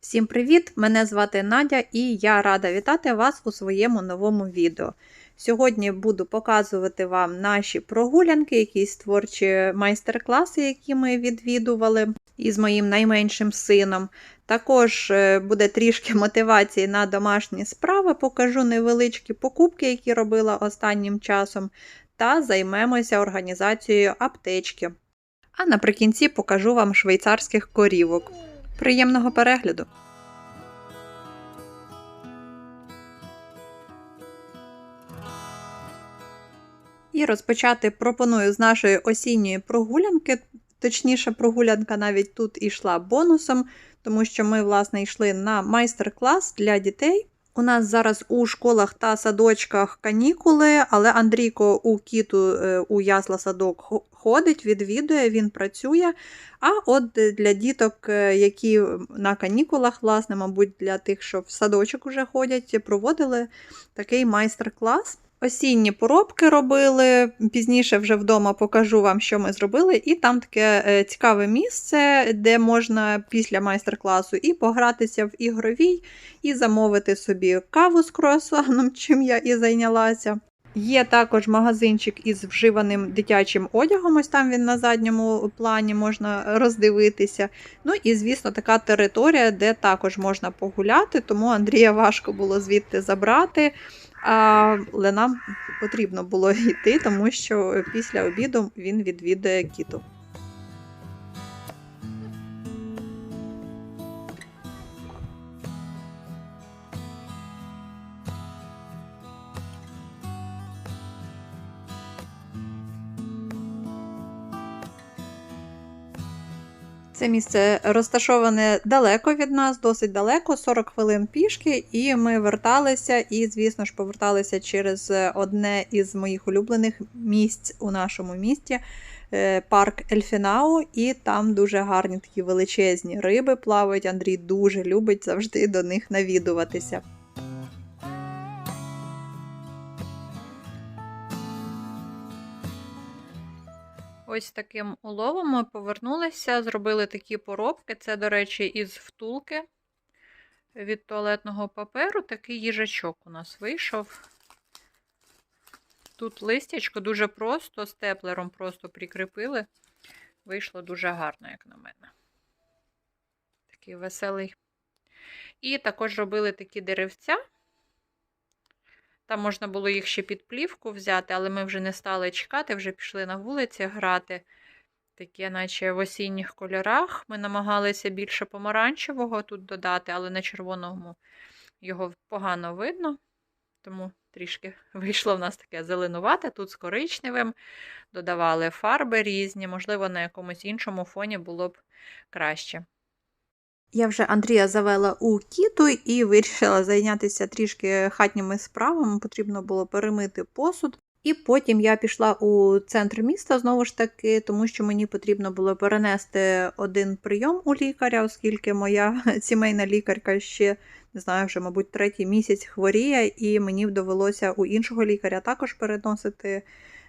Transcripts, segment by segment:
Всім привіт! Мене звати Надя і я рада вітати вас у своєму новому відео. Сьогодні буду показувати вам наші прогулянки, якісь творчі майстер-класи, які ми відвідували із моїм найменшим сином. Також е, буде трішки мотивації на домашні справи, покажу невеличкі покупки, які робила останнім часом, та займемося організацією аптечки. А наприкінці покажу вам швейцарських корівок. Приємного перегляду! І розпочати пропоную з нашої осінньої прогулянки. Точніше, прогулянка навіть тут ішла бонусом, тому що ми, власне, йшли на майстер-клас для дітей. У нас зараз у школах та садочках канікули, але Андрійко у кіту е, у ясла садок ходить, відвідує, він працює. А от для діток, е, які на канікулах, власне, мабуть, для тих, що в садочок уже ходять, проводили такий майстер-клас. Осінні поробки робили. Пізніше вже вдома покажу вам, що ми зробили. І там таке е, цікаве місце, де можна після майстер-класу і погратися в ігровій, і замовити собі каву з круасаном, чим я і зайнялася. Є також магазинчик із вживаним дитячим одягом, ось там він на задньому плані можна роздивитися. Ну і, звісно, така територія, де також можна погуляти, тому Андрія важко було звідти забрати. Але нам потрібно було йти, тому що після обіду він відвідує кіту. Це місце розташоване далеко від нас, досить далеко, 40 хвилин пішки, і ми верталися, і, звісно ж, поверталися через одне із моїх улюблених місць у нашому місті е, парк Ельфінау, і там дуже гарні такі величезні риби плавають. Андрій дуже любить завжди до них навідуватися. Ось таким уловом ми повернулися, зробили такі поробки. Це, до речі, із втулки від туалетного паперу. Такий їжачок у нас вийшов. Тут листячко дуже просто, степлером просто прикріпили. Вийшло дуже гарно, як на мене. Такий веселий. І також робили такі деревця. Там можна було їх ще під плівку взяти, але ми вже не стали чекати, вже пішли на вулиці грати. Таке, наче в осінніх кольорах. Ми намагалися більше помаранчевого тут додати, але на червоному його погано видно. Тому трішки вийшло в нас таке зеленувате, тут з коричневим. Додавали фарби різні, можливо, на якомусь іншому фоні було б краще. Я вже Андрія завела у кіту і вирішила зайнятися трішки хатніми справами. Потрібно було перемити посуд. І потім я пішла у центр міста знову ж таки, тому що мені потрібно було перенести один прийом у лікаря, оскільки моя сімейна лікарка ще не знаю, вже, мабуть, третій місяць хворіє, і мені довелося у іншого лікаря також переносити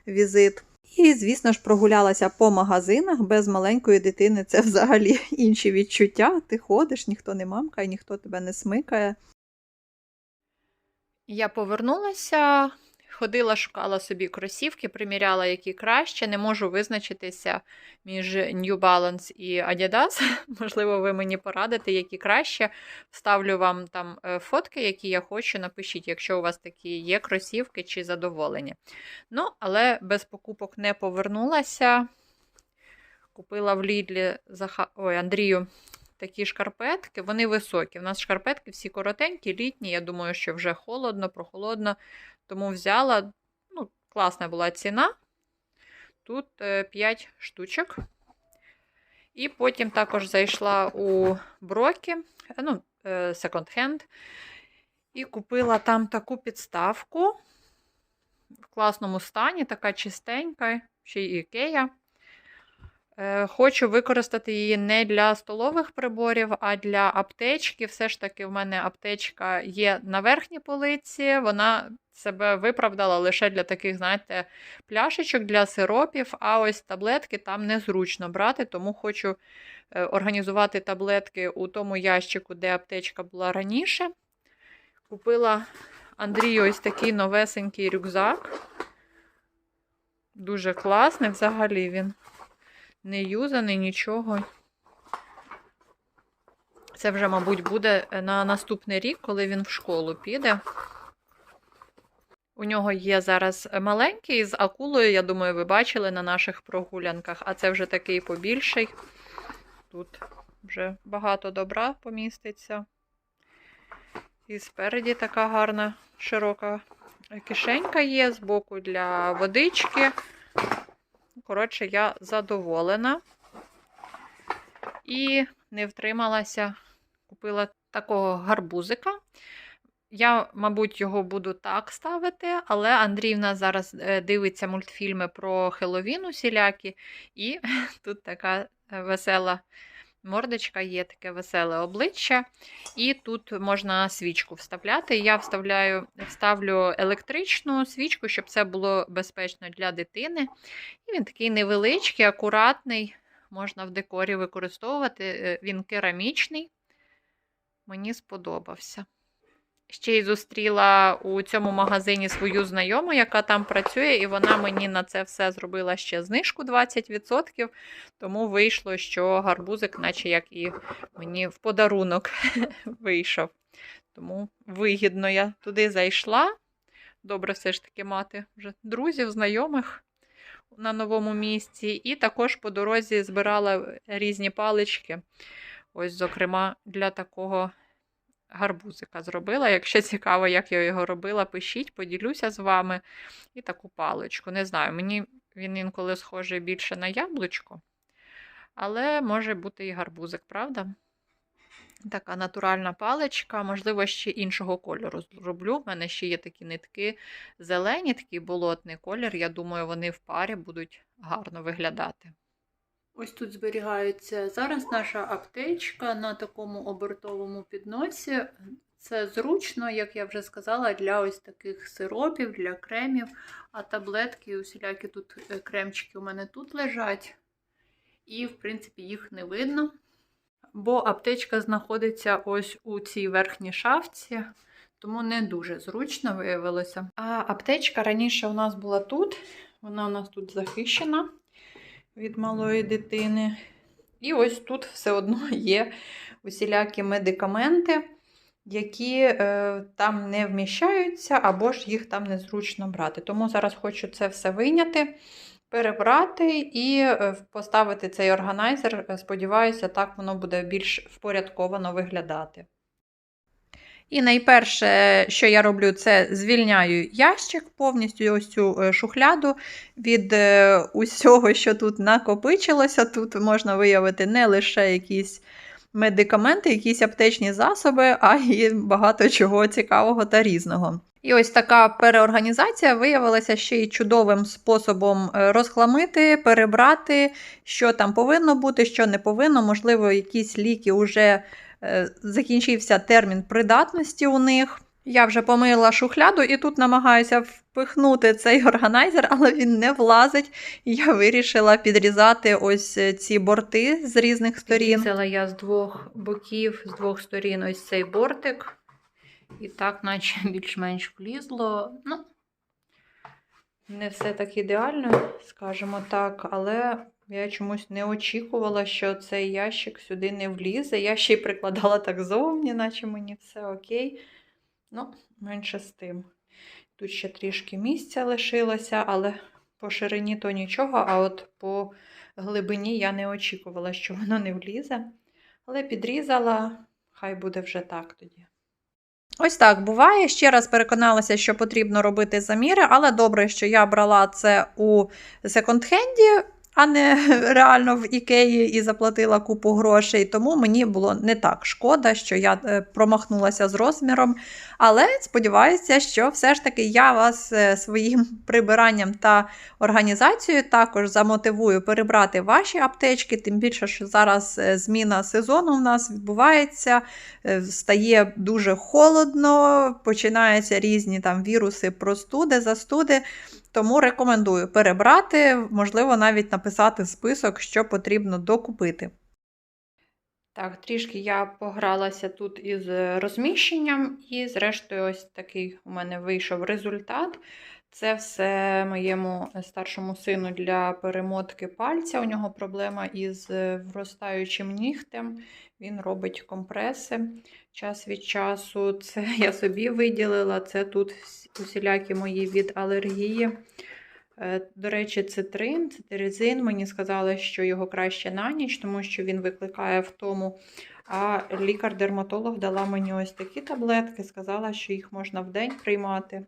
візит. І, звісно ж, прогулялася по магазинах без маленької дитини. Це взагалі інші відчуття. Ти ходиш, ніхто не мамкає, ніхто тебе не смикає. Я повернулася, ходила, шукала собі кросівки, приміряла, які краще. Не можу визначитися між New Balance і Adidas. Можливо, ви мені порадите, які краще. Вставлю вам там е, фотки, які я хочу. Напишіть, якщо у вас такі є кросівки чи задоволені. Ну, але без покупок не повернулася. Купила в Лідлі Заха... Ой, Андрію такі шкарпетки. Вони високі. У нас шкарпетки всі коротенькі, літні. Я думаю, що вже холодно, прохолодно. Тому взяла, ну, класна була ціна. Тут 5 штучок. І потім також зайшла у Брокі, ну, секонд-хенд. І купила там таку підставку в класному стані, така чистенька, ще й ікея. Е, Хочу використати її не для столових приборів, а для аптечки. Все ж таки, в мене аптечка є на верхній полиці. Вона себе виправдала лише для таких, знаєте, пляшечок для сиропів, а ось таблетки там незручно брати, тому хочу е, організувати таблетки у тому ящику, де аптечка була раніше. Купила Андрію ось такий новесенький рюкзак. Дуже класний, взагалі він не юзаний, нічого. Це вже, мабуть, буде на наступний рік, коли він в школу піде. У нього є зараз маленький з акулою, я думаю, ви бачили на наших прогулянках, а це вже такий побільший. Тут вже багато добра поміститься. І спереді така гарна широка кишенька є, збоку для водички. Коротше, я задоволена. І не втрималася, купила такого гарбузика. Я, мабуть, його буду так ставити, але Андрій в нас зараз е, дивиться мультфільми про Хеловін усілякі, і тут така е, весела мордочка, є таке веселе обличчя. І тут можна свічку вставляти. Я вставляю, вставлю електричну свічку, щоб це було безпечно для дитини. І він такий невеличкий, акуратний, можна в декорі використовувати. Е, Він керамічний. Мені сподобався. Ще й зустріла у цьому магазині свою знайому, яка там працює, і вона мені на це все зробила ще знижку 20%. Тому вийшло, що гарбузик, наче як і мені в подарунок вийшов. Тому вигідно я туди зайшла. Добре все ж таки мати вже друзів, знайомих на новому місці. І також по дорозі збирала різні палички. Ось, зокрема, для такого гарбузика зробила. Якщо цікаво, як я його робила, пишіть, поділюся з вами. І таку паличку. Не знаю, мені він інколи схожий більше на яблучко, але може бути і гарбузик, правда? Така натуральна паличка, можливо, ще іншого кольору зроблю. У мене ще є такі нитки зелені, такий болотний колір. Я думаю, вони в парі будуть гарно виглядати. Ось тут зберігається зараз наша аптечка на такому обертовому підносі. Це зручно, як я вже сказала, для ось таких сиропів, для кремів, а таблетки, усілякі тут е, кремчики у мене тут лежать. І, в принципі, їх не видно. Бо аптечка знаходиться ось у цій верхній шафці, тому не дуже зручно виявилося. А аптечка раніше у нас була тут, вона у нас тут захищена від малої дитини. І ось тут все одно є усілякі медикаменти, які е, там не вміщаються, або ж їх там незручно брати. Тому зараз хочу це все вийняти, перебрати і е, поставити цей органайзер. Сподіваюся, так воно буде більш впорядковано виглядати. І найперше, що я роблю, це звільняю ящик повністю ось цю е, шухляду від е, усього, що тут накопичилося. Тут можна виявити не лише якісь медикаменти, якісь аптечні засоби, а й багато чого цікавого та різного. І ось така переорганізація виявилася ще й чудовим способом е, розхламити, перебрати, що там повинно бути, що не повинно. Можливо, якісь ліки вже закінчився термін придатності у них. Я вже помила шухляду і тут намагаюся впихнути цей органайзер, але він не влазить. І я вирішила підрізати ось е, ці борти з різних сторін. Підрізала я з двох боків, з двох сторін ось цей бортик. І так, наче більш-менш влізло. Ну, не все так ідеально, скажімо так, але я чомусь не очікувала, що цей ящик сюди не влізе. Я ще й прикладала так зовні, наче мені все окей. Ну, менше з тим. Тут ще трішки місця лишилося, але по ширині то нічого, а от по глибині я не очікувала, що воно не влізе. Але підрізала, хай буде вже так тоді. Ось так буває. Ще раз переконалася, що потрібно робити заміри, але добре, що я брала це у секонд-хенді, а не реально в Ікеї і заплатила купу грошей. Тому мені було не так шкода, що я е, промахнулася з розміром. Але сподіваюся, що все ж таки я вас е, своїм прибиранням та організацією також замотивую перебрати ваші аптечки, тим більше, що зараз е, зміна сезону в нас відбувається, стає дуже холодно, починаються різні там віруси, простуди, застуди. Тому рекомендую перебрати, можливо, навіть написати список, що потрібно докупити. Так, трішки я погралася тут із розміщенням, і, зрештою, ось такий у мене вийшов результат. Це все моєму старшому сину для перемотки пальця. У нього проблема із вростаючим нігтем. Він робить компреси час від часу. Це я собі виділила, це тут усілякі мої від алергії. Е, До речі, цитрин, цитиризин. Мені сказали, що його краще на ніч, тому що він викликає втому. А лікар-дерматолог дала мені ось такі таблетки, сказала, що їх можна в день приймати.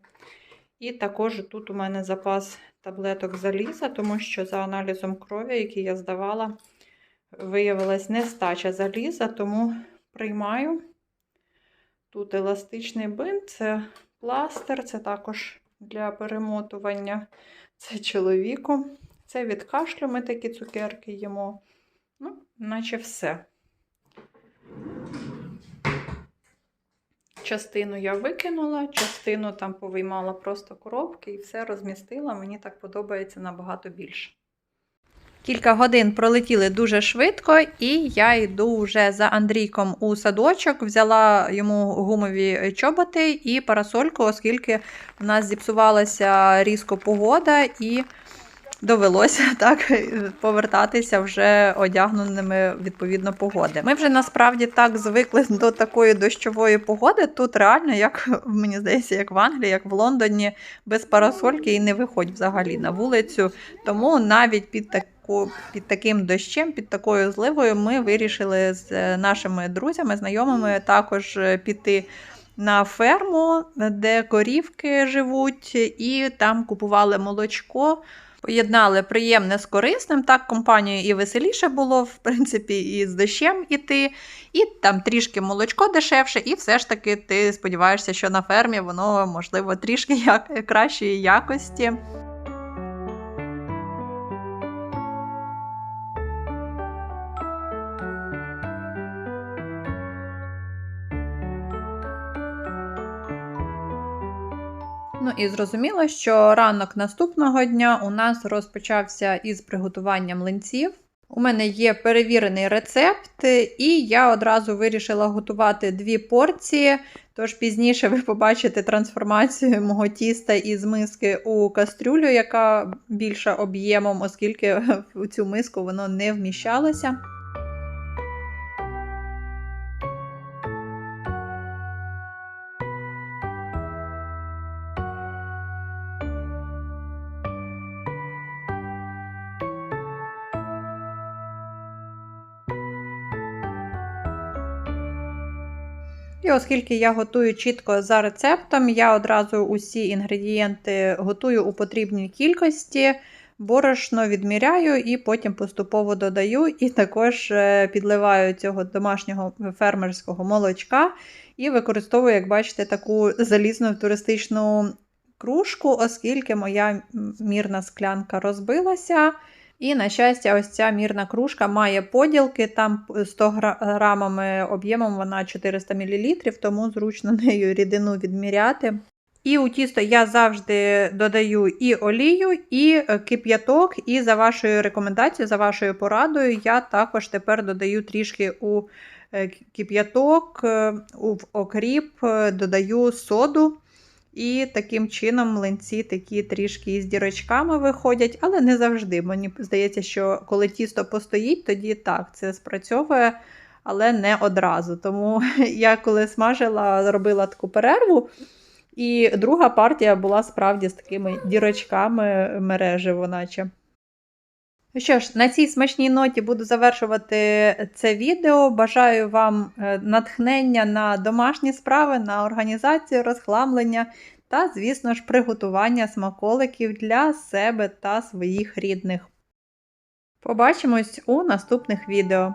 І також тут у мене запас таблеток заліза, тому що за аналізом крові, який я здавала, виявилась нестача заліза, тому приймаю. Тут еластичний бинт, це пластир, це також для перемотування. Це чоловіку. Це від кашлю ми такі цукерки їмо. Ну, наче все. Частину я викинула, частину там повиймала просто коробки і все розмістила. Мені так подобається набагато більше. Кілька годин пролетіли дуже швидко, і я йду вже за Андрійком у садочок. Взяла йому гумові чоботи і парасольку, оскільки в нас зіпсувалася різко погода, і довелося так повертатися вже одягненими відповідно погоди. Ми вже насправді так звикли до такої дощової погоди. Тут реально, як мені здається, як в Англії, як в Лондоні, без парасольки і не виходь взагалі на вулицю. Тому навіть під так під таким дощем, під такою зливою, ми вирішили з нашими друзями, знайомими також піти на ферму, де корівки живуть, і там купували молочко. Поєднали приємне з корисним, так компанію і веселіше було, в принципі, і з дощем іти, і там трішки молочко дешевше, і все ж таки ти сподіваєшся, що на фермі воно, можливо, трішки як кращої якості. Ну і зрозуміло, що ранок наступного дня у нас розпочався із приготуванням млинців. У мене є перевірений рецепт, і я одразу вирішила готувати дві порції. Тож пізніше ви побачите трансформацію мого тіста із миски у кастрюлю, яка більша об'ємом, оскільки в цю миску воно не вміщалося. І оскільки я готую чітко за рецептом, я одразу усі інгредієнти готую у потрібній кількості, борошно відміряю і потім поступово додаю, і також е, підливаю цього домашнього фермерського молочка і використовую, як бачите, таку залізну туристичну кружку, оскільки моя мірна склянка розбилася. І, на щастя, ось ця мірна кружка має поділки, там 100 грамами об'ємом вона 400 мл, тому зручно нею рідину відміряти. І у тісто я завжди додаю і олію, і кип'яток, і за вашою рекомендацією, за вашою порадою, я також тепер додаю трішки у кип'яток, в окріп, додаю соду. І таким чином млинці такі трішки з дірочками виходять, але не завжди. Мені здається, що коли тісто постоїть, тоді так, це спрацьовує, але не одразу. Тому я коли смажила, робила таку перерву. І друга партія була справді з такими дірочками мережі, наче. Ну що ж, на цій смачній ноті буду завершувати це відео. Бажаю вам натхнення на домашні справи, на організацію, розхламлення та, звісно ж, приготування смаколиків для себе та своїх рідних. Побачимось у наступних відео.